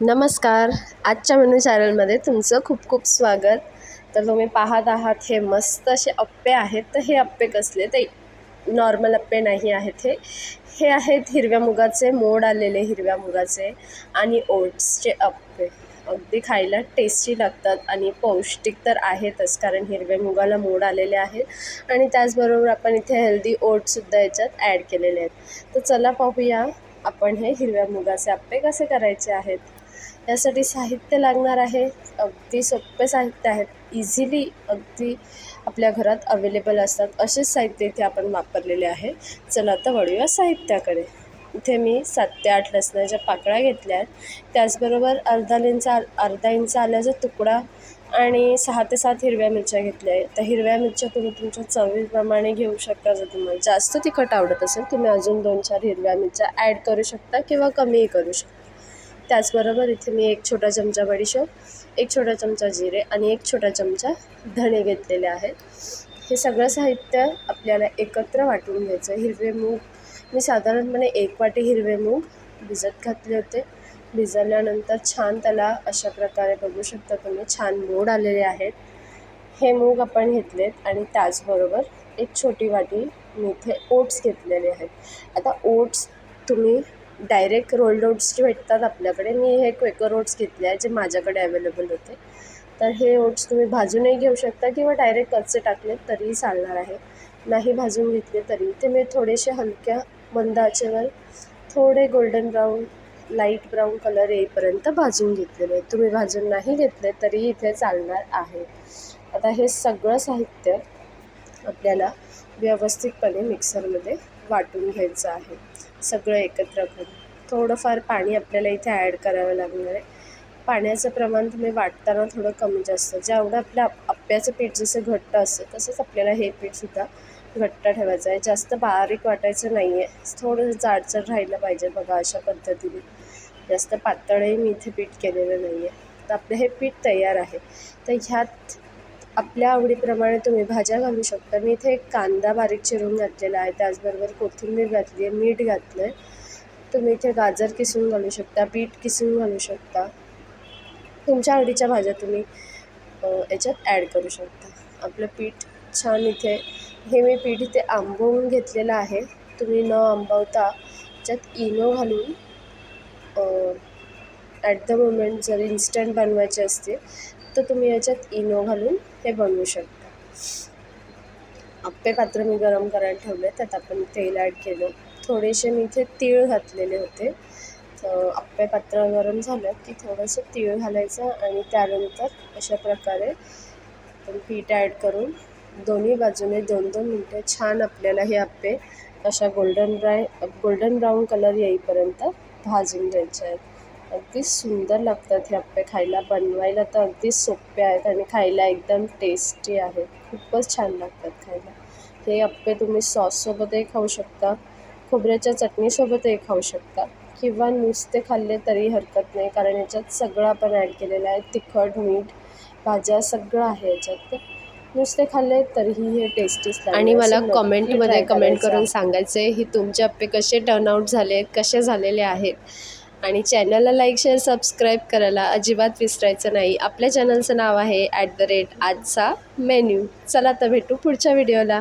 नमस्कार. आजच्या मेनू चॅनलमध्ये तुमचं खूप खूप स्वागत. तर तुम्ही पाहत आहात हे मस्त असे अप्पे आहेत. तर हे अप्पे कसले? ते नॉर्मल अप्पे नाही आहेत हे. हे आहेत हिरव्या मुगाचे मोड आलेले हिरव्या मुगाचे आणि ओट्सचे अप्पे. अगदी खायला टेस्टी लागतात आणि पौष्टिक तर आहेतच कारण हिरव्या मुगाला मोड आलेले आहेत. आणि त्याचबरोबर आपण इथे हेल्दी ओट्ससुद्धा याच्यात ॲड केलेले आहेत. तर चला पाहूया. आपण हे हिरव्या मुगाचे आप्पे कसे करायचे आहेत? यासाठी साहित्य लागणार आहे. अगदी सोपे साहित्य आहेत. इझिली अगदी आपल्या घरात अवेलेबल असतात. असेच साहित्य इथे आपण वापरलेले आहे. चला आता वळूया साहित्याकडे. इथे मी सात ते आठ लसणाच्या पाकळ्या घेतल्या आहेत. त्याचबरोबर अर्धा इंच अर्धा इंच आल्याचा तुकडा आणि सहा ते सात हिरव्या मिरच्या घेतल्या आहेत. त्या हिरव्या मिरच्या तुम्ही तुमच्या चवीप्रमाणे घेऊ शकता जर तुम्हाला जास्त तिखट आवडत असेल तुम्ही अजून दोन चार हिरव्या मिरच्या ॲड करू शकता किंवा कमीही करू शकता. त्याचबरोबर इथे मी एक छोटा चमचा बडीशोप एक छोटा चमचा जिरे आणि एक छोटा चमचा धणे घेतलेले आहेत. हे सगळं साहित्य आपल्याला एकत्र वाटून घ्यायचं हिरवे मूग मी साधारणपणे एक वाटी हिरवे मूग भिजत घातले होते. भिजवल्यानंतर छान त्याला अशा प्रकारे बघू शकता तुम्ही छान मोड आलेले आहेत. हे मूग आपण घेतलेत आणि त्याचबरोबर एक छोटी वाटी मी इथे ओट्स घेतलेले आहेत. आता ओट्स तुम्ही डायरेक्ट रोल्ड ओट्स जे भेटतात आपल्याकडे मी हे क्वेकर ओट्स घेतले आहे जे माझ्याकडे अवेलेबल होते. तर हे ओट्स तुम्ही भाजूनही घेऊ शकता किंवा डायरेक्ट कच्चे टाकले तरीही चालणार आहे. नाही भाजून घेतले तरी ते मी थोडेसे हलक्या मंद आचेवर थोडे golden brown light brown colour येईपर्यंत भाजून घेतलेले. आहे तुम्ही भाजून नाही घेतले तरी इथे चालणार आहे. आता हे सगळं साहित्य आपल्याला व्यवस्थितपणे मिक्सरमध्ये वाटून घ्यायचं आहे. सगळं एकत्र करून. थोडंफार पाणी आपल्याला इथे ॲड करावं लागणार आहे. पाण्याचं प्रमाण तुम्ही वाटताना थोडं कमी जास्त. जेवढं आपल्या अप्प्याचं पीठ जसं घट्ट असतं तसंच आपल्याला हे पीठसुद्धा घट्ट ठेवायचा आहे. जास्त बारीक वाटायचं नाही आहे थोडं जाडसर राहिलं पाहिजे बघा अशा पद्धतीने. जास्त पातळही मी इथे पीठ केलेलं नाही आहे तर आपलं हे पीठ तयार आहे. तर ह्यात आपल्या आवडीप्रमाणे तुम्ही भाज्या घालू शकता. मी इथे एक कांदा बारीक चिरून घातलेला आहे. त्याचबरोबर कोथिंबीर घातली आहे मीठ घातलं आहे तुम्ही इथे गाजर किसून घालू शकता बीट किसून घालू शकता. तुमच्या आवडीच्या भाज्या तुम्ही याच्यात ॲड करू शकता. आपलं पीठ छान इथे हे मी पीठ इथे आंबवून घेतलेलं आहे. तुम्ही न आंबवता त्याच्यात इनो घालून ॲट द मोमेंट जर इन्स्टंट बनवायचे असते तर तुम्ही याच्यात इनो घालून हे बनवू शकता. आप्पे पात्र मी गरम करायला ठेवले त्यात आपण तेल ॲड केलं. थोडेसे मी इथे तीळ घातलेले होते. तर आप्पे पात्र गरम झालं की थोडंसं तीळ घालायचं आणि त्यानंतर अशा प्रकारे आपण पीठ ॲड करून दोन्ही बाजूने दोन दोन मिनटं छान आपल्याला हे आप्पे अशा गोल्डन ब्राय गोल्डन ब्राऊन कलर येईपर्यंत भाजून घ्यायचे आहेत. अगदी सुंदर लागतात हे आप्पे खायला बनवायला तर अगदी सोपे आहेत आणि खायला एकदम टेस्टी आहेत खूपच छान लागतात खायला. हे आप्पे तुम्ही सॉससोबतही खाऊ शकता खोबऱ्याच्या चटणीसोबतही खाऊ शकता किंवा नुसते खाल्ले तरी हरकत नाही कारण याच्यात सगळं आपण ॲड केलेलं आहे तिखट मीठ भाज्या सगळं आहे याच्यात. तर नुसते खाल्ले तरीही हे टेस्टीच आणि मला कमेंटमध्ये कमेंट करून सांगायचं आहे ही तुमचे अप्पे कसे टर्नआउट झाले आहेत कसे झालेले आहेत? आणि चॅनलला लाईक शेअर सबस्क्राईब करायला अजिबात विसरायचं नाही. आपल्या चॅनलचं नाव आहे ॲट द रेट आजचा मेन्यू चला तर भेटू पुढच्या व्हिडिओला